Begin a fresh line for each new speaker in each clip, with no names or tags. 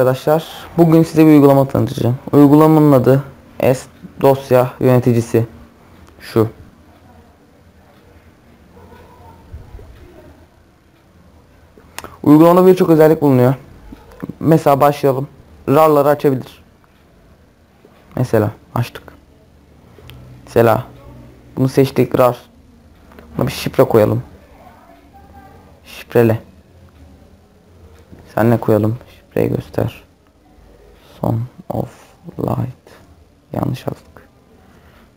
arkadaşlar. Bugün size bir uygulama tanıtacağım. Uygulamanın adı S dosya yöneticisi. Şu. Uygulamada birçok özellik bulunuyor. Mesela başlayalım. RAR'ları açabilir. Mesela açtık. Mesela bunu seçtik RAR. Buna bir şifre koyalım. Şifrele. Sen ne koyalım? Şifreyi göster. Son of light. Yanlış yazdık.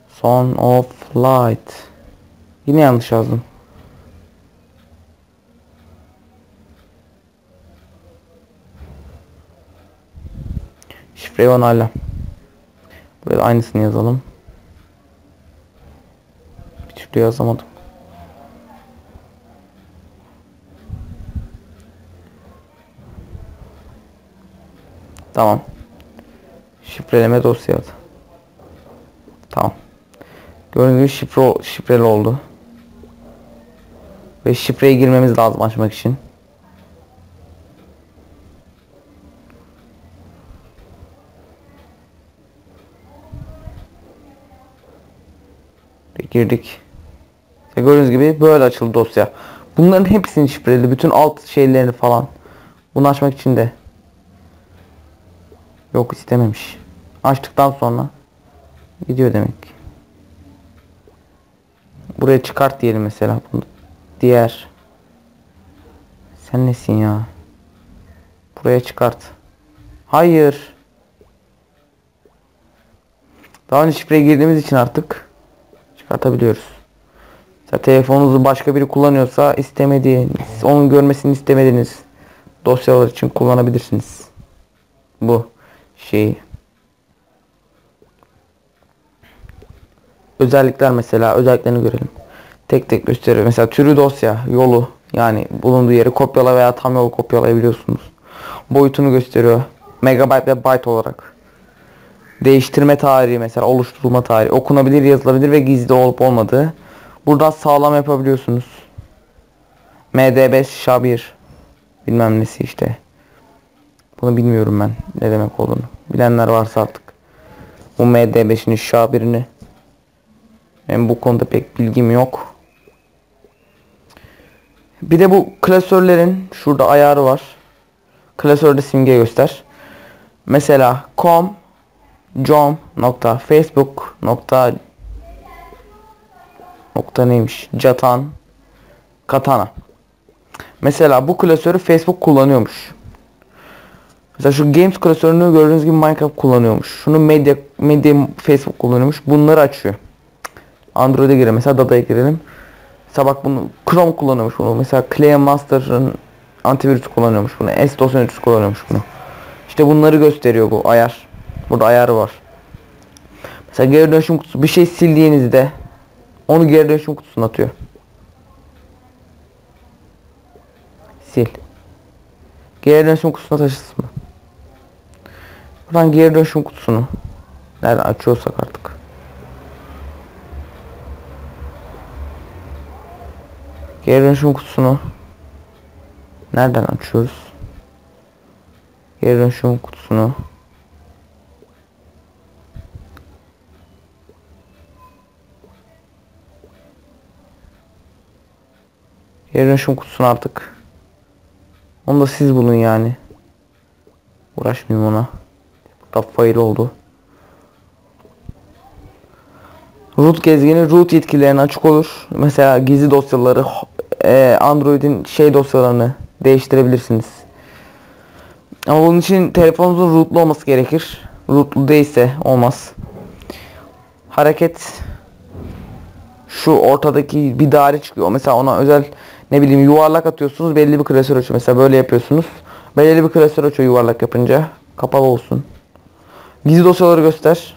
Son of light. Yine yanlış yazdım. Şifreyi onayla. Buraya da aynısını yazalım. Bir türlü yazamadım. Tamam. Şifreleme dosya adı. Tamam. Gördüğünüz gibi şifre, şifreli oldu. Ve şifreye girmemiz lazım açmak için. Girdik. Ve gördüğünüz gibi böyle açıldı dosya. Bunların hepsini şifreli. Bütün alt şeylerini falan. Bunu açmak için de Yok istememiş. Açtıktan sonra gidiyor demek ki. Buraya çıkart diyelim mesela. Bunu. Diğer. Sen nesin ya? Buraya çıkart. Hayır. Daha önce şifreye girdiğimiz için artık çıkartabiliyoruz. Mesela telefonunuzu başka biri kullanıyorsa istemediğiniz, onun görmesini istemediğiniz dosyalar için kullanabilirsiniz. Bu şey özellikler mesela özelliklerini görelim. Tek tek gösteriyor. Mesela türü dosya, yolu yani bulunduğu yeri kopyala veya tam yol kopyalayabiliyorsunuz. Boyutunu gösteriyor. Megabyte ve byte olarak. Değiştirme tarihi mesela oluşturulma tarihi. Okunabilir, yazılabilir ve gizli olup olmadığı. Buradan sağlam yapabiliyorsunuz. MD5 Şabir bilmem nesi işte. Bunu bilmiyorum ben ne demek olduğunu. Bilenler varsa artık. Bu MD5'in şabirini. Benim bu konuda pek bilgim yok. Bir de bu klasörlerin şurada ayarı var. Klasörde simge göster. Mesela com com nokta facebook nokta nokta neymiş catan katana. Mesela bu klasörü Facebook kullanıyormuş. Mesela şu Games klasörünü gördüğünüz gibi Minecraft kullanıyormuş. Şunu Media, Media Facebook kullanıyormuş. Bunları açıyor. Android'e girelim. Mesela Dada'ya girelim. Bak bunu Chrome kullanıyormuş bunu. Mesela Clay Master'ın antivirüs kullanıyormuş bunu. S-DOS yöneticisi kullanıyormuş bunu. İşte bunları gösteriyor bu ayar. Burada ayarı var. Mesela geri dönüşüm kutusu bir şey sildiğinizde onu geri dönüşüm kutusuna atıyor. Sil. Geri dönüşüm kutusuna taşısın mı? Buradan geri dönüşüm kutusunu nereden açıyorsak artık. Geri dönüşüm kutusunu nereden açıyoruz? Geri dönüşüm kutusunu Geri dönüşüm kutusunu artık onu da siz bulun yani. Uğraşmayayım ona. Burada fail oldu. Root gezgini root yetkilerine açık olur. Mesela gizli dosyaları e, Android'in şey dosyalarını değiştirebilirsiniz. Ama bunun için telefonunuzun rootlu olması gerekir. Rootlu değilse olmaz. Hareket şu ortadaki bir daire çıkıyor. Mesela ona özel ne bileyim yuvarlak atıyorsunuz belli bir klasör açıyor. Mesela böyle yapıyorsunuz. Belli bir klasör açıyor yuvarlak yapınca. Kapalı olsun. Gizli dosyaları göster.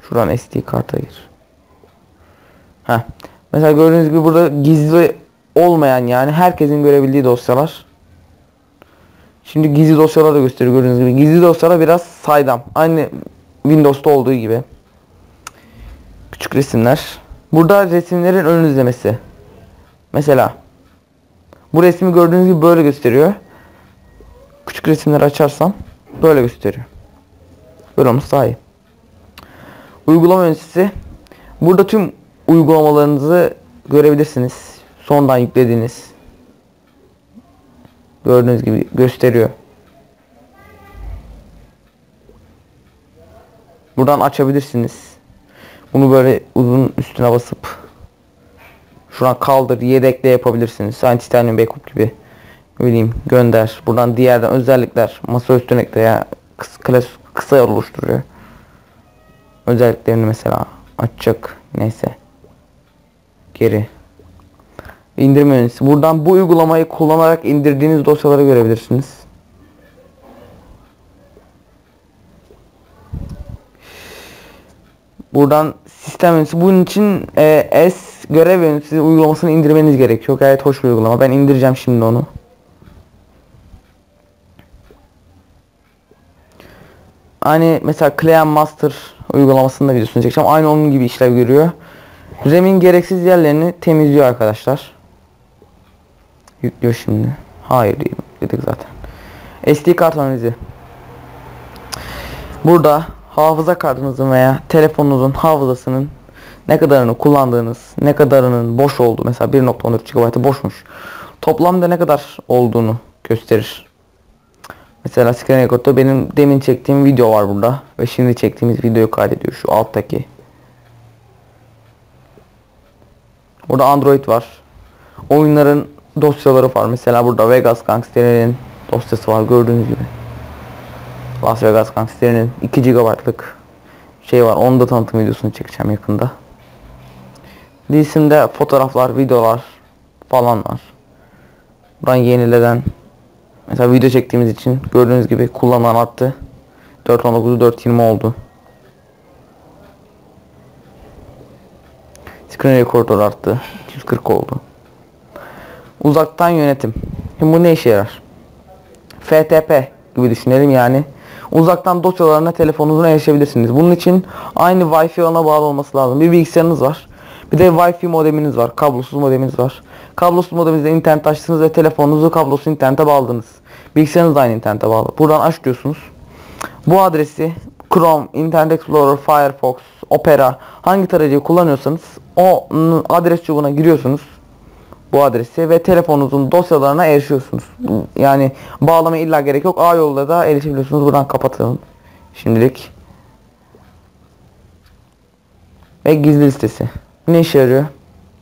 Şuradan SD karta gir. Heh. Mesela gördüğünüz gibi burada gizli olmayan yani herkesin görebildiği dosyalar. Şimdi gizli dosyaları da gösteriyor gördüğünüz gibi. Gizli dosyalar biraz saydam. Aynı Windows'ta olduğu gibi. Küçük resimler. Burada resimlerin ön izlemesi. Mesela bu resmi gördüğünüz gibi böyle gösteriyor. Küçük resimleri açarsam böyle gösteriyor. Böyle olması daha iyi. Uygulama yöneticisi. Burada tüm uygulamalarınızı görebilirsiniz. Sondan yüklediğiniz. Gördüğünüz gibi gösteriyor. Buradan açabilirsiniz. Bunu böyle uzun üstüne basıp şuradan kaldır, yedekle yapabilirsiniz. Aynı Titanium Backup gibi. Bileyim gönder. Buradan diğerden özellikler masa üstüne ekle kısa, klas, kısa yol oluşturuyor. Özelliklerini mesela açacak. Neyse. Geri. İndirme yöneticisi. Buradan bu uygulamayı kullanarak indirdiğiniz dosyaları görebilirsiniz. Buradan sistem yöneticisi. Bunun için e, S görev yöneticisi uygulamasını indirmeniz gerekiyor. Gayet hoş bir uygulama. Ben indireceğim şimdi onu. Hani mesela Clean Master uygulamasında videosunu çekeceğim. Aynı onun gibi işlev görüyor. RAM'in gereksiz yerlerini temizliyor arkadaşlar. Yüklüyor şimdi. Hayır değil. Dedik zaten. SD kart analizi. Burada hafıza kartınızın veya telefonunuzun hafızasının ne kadarını kullandığınız, ne kadarının boş olduğu mesela 1.14 GB boşmuş. Toplamda ne kadar olduğunu gösterir. Mesela screen record'da benim demin çektiğim video var burada ve şimdi çektiğimiz videoyu kaydediyor şu alttaki. Burada Android var. Oyunların dosyaları var. Mesela burada Vegas Gangster'in dosyası var gördüğünüz gibi. Las Vegas Gangster'in 2 GB'lık şey var. Onu da tanıtım videosunu çekeceğim yakında. Dizisinde fotoğraflar, videolar falan var. Buradan yenileden mesela video çektiğimiz için gördüğünüz gibi kullanılan attı. 4.19'u 4.20 oldu. Screen recorder arttı. 240 oldu. Uzaktan yönetim. Şimdi bu ne işe yarar? FTP gibi düşünelim yani. Uzaktan dosyalarına telefonunuzuna erişebilirsiniz. Bunun için aynı Wi-Fi ona bağlı olması lazım. Bir bilgisayarınız var. Bir de Wi-Fi modeminiz var. Kablosuz modeminiz var. Kablosuz modeminizle internet açtınız ve telefonunuzu kablosuz internete bağladınız. Bilgisayarınız da aynı internete bağlı. Buradan aç diyorsunuz. Bu adresi Chrome, Internet Explorer, Firefox, Opera hangi tarayıcıyı kullanıyorsanız o adres çubuğuna giriyorsunuz bu adresi ve telefonunuzun dosyalarına erişiyorsunuz. Yani bağlama illa gerek yok. A yolda da erişebiliyorsunuz. Buradan kapatalım. Şimdilik. Ve gizli listesi. Ne işe yarıyor?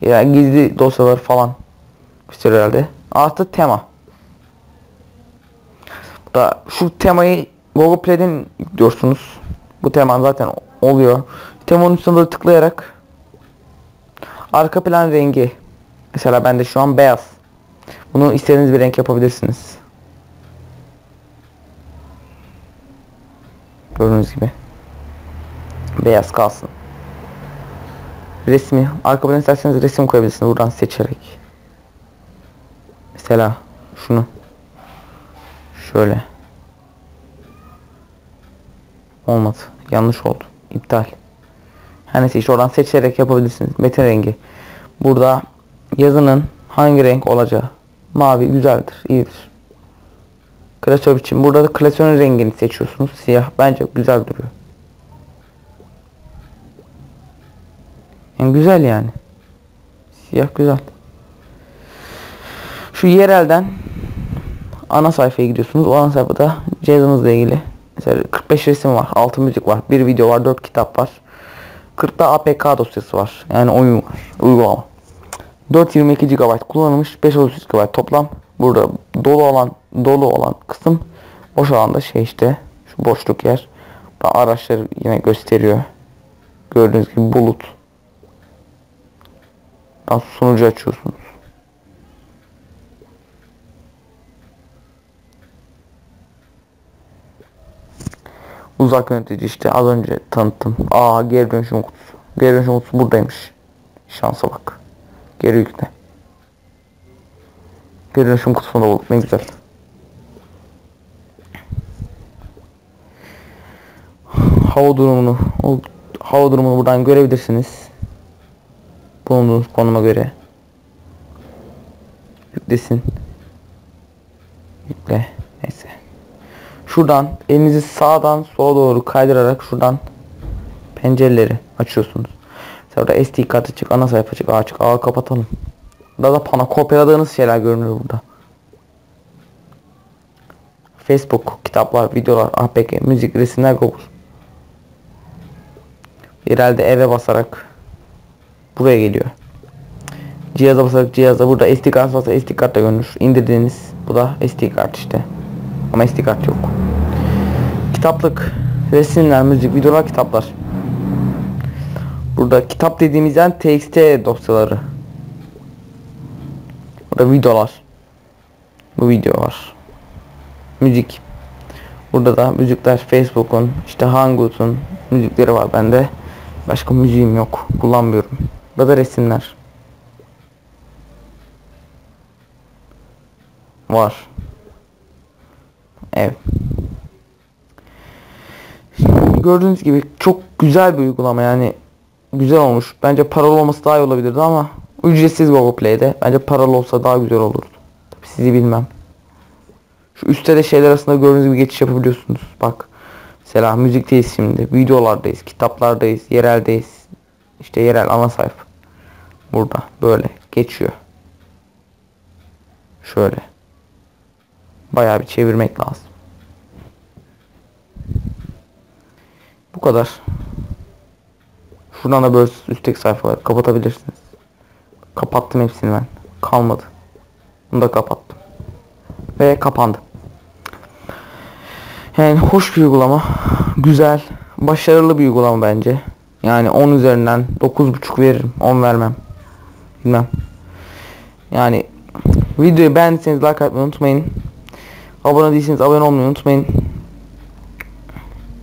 Yani gizli dosyalar falan gösteriyor herhalde. Artı tema. Da şu temayı Google Play'den yüklüyorsunuz. Bu tema zaten oluyor. Temanın üstüne böyle tıklayarak arka plan rengi Mesela bende şu an beyaz. Bunu istediğiniz bir renk yapabilirsiniz. Gördüğünüz gibi. Beyaz kalsın. Resmi. Arka isterseniz resim koyabilirsiniz buradan seçerek. Mesela şunu. Şöyle. Olmadı. Yanlış oldu. İptal. Her neyse işte oradan seçerek yapabilirsiniz. Metin rengi. Burada yazının hangi renk olacağı. Mavi güzeldir, iyidir. Klasör için burada da klasörün rengini seçiyorsunuz. Siyah bence güzel duruyor. Yani güzel yani. Siyah güzel. Şu yerelden ana sayfaya gidiyorsunuz. O ana sayfada cihazınızla ilgili mesela 45 resim var, 6 müzik var, bir video var, 4 kitap var. 40'ta APK dosyası var. Yani oyun var, uygulama. 422 GB kullanılmış 533 GB toplam burada dolu olan dolu olan kısım boş alanda şey işte şu boşluk yer araçları yine gösteriyor gördüğünüz gibi bulut Daha sunucu açıyorsunuz uzak yönetici işte az önce tanıttım aa geri dönüşüm kutusu geri dönüşüm kutusu buradaymış şansa bak Geri yükle. Geri dönüşüm kutusunda bulduk ne güzel. Hava durumunu hava durumunu buradan görebilirsiniz. Bulunduğunuz konuma göre. Yüklesin. Yükle. Neyse. şuradan elinizi sağdan sola doğru kaydırarak şuradan pencereleri açıyorsunuz. Burada SD kartı çık, ana sayfa çık, açık, ağı kapatalım. Burada da pana kopyaladığınız şeyler görünüyor burada. Facebook, kitaplar, videolar, APK, müzik, resimler, Google. Herhalde eve basarak buraya geliyor. Cihaza basarak cihaza burada SD kart varsa SD kart da görünür. İndirdiğiniz bu da SD kart işte. Ama SD kart yok. Kitaplık, resimler, müzik, videolar, kitaplar. Burada kitap dediğimiz yer TXT dosyaları. Burada videolar. Bu video var. Müzik. Burada da müzikler Facebook'un, işte Hangout'un müzikleri var bende. Başka müziğim yok. Kullanmıyorum. Burada da resimler. Var. Evet. Gördüğünüz gibi çok güzel bir uygulama yani güzel olmuş. Bence paralı olması daha iyi olabilirdi ama ücretsiz Google Play'de. Bence paralı olsa daha güzel olurdu. Tabii sizi bilmem. Şu üstte de şeyler arasında gördüğünüz gibi geçiş yapabiliyorsunuz. Bak. Mesela müzikteyiz şimdi. Videolardayız. Kitaplardayız. Yereldeyiz. İşte yerel ana sayfa. Burada. Böyle. Geçiyor. Şöyle. Bayağı bir çevirmek lazım. Bu kadar. Şuradan da böyle üstteki sayfaları kapatabilirsiniz. Kapattım hepsini ben. Kalmadı. Bunu da kapattım. Ve kapandı. Yani hoş bir uygulama. Güzel. Başarılı bir uygulama bence. Yani 10 üzerinden 9.5 veririm. 10 vermem. Bilmem. Yani videoyu beğendiyseniz like atmayı unutmayın. Abone değilseniz abone olmayı unutmayın.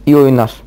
İyi oyunlar.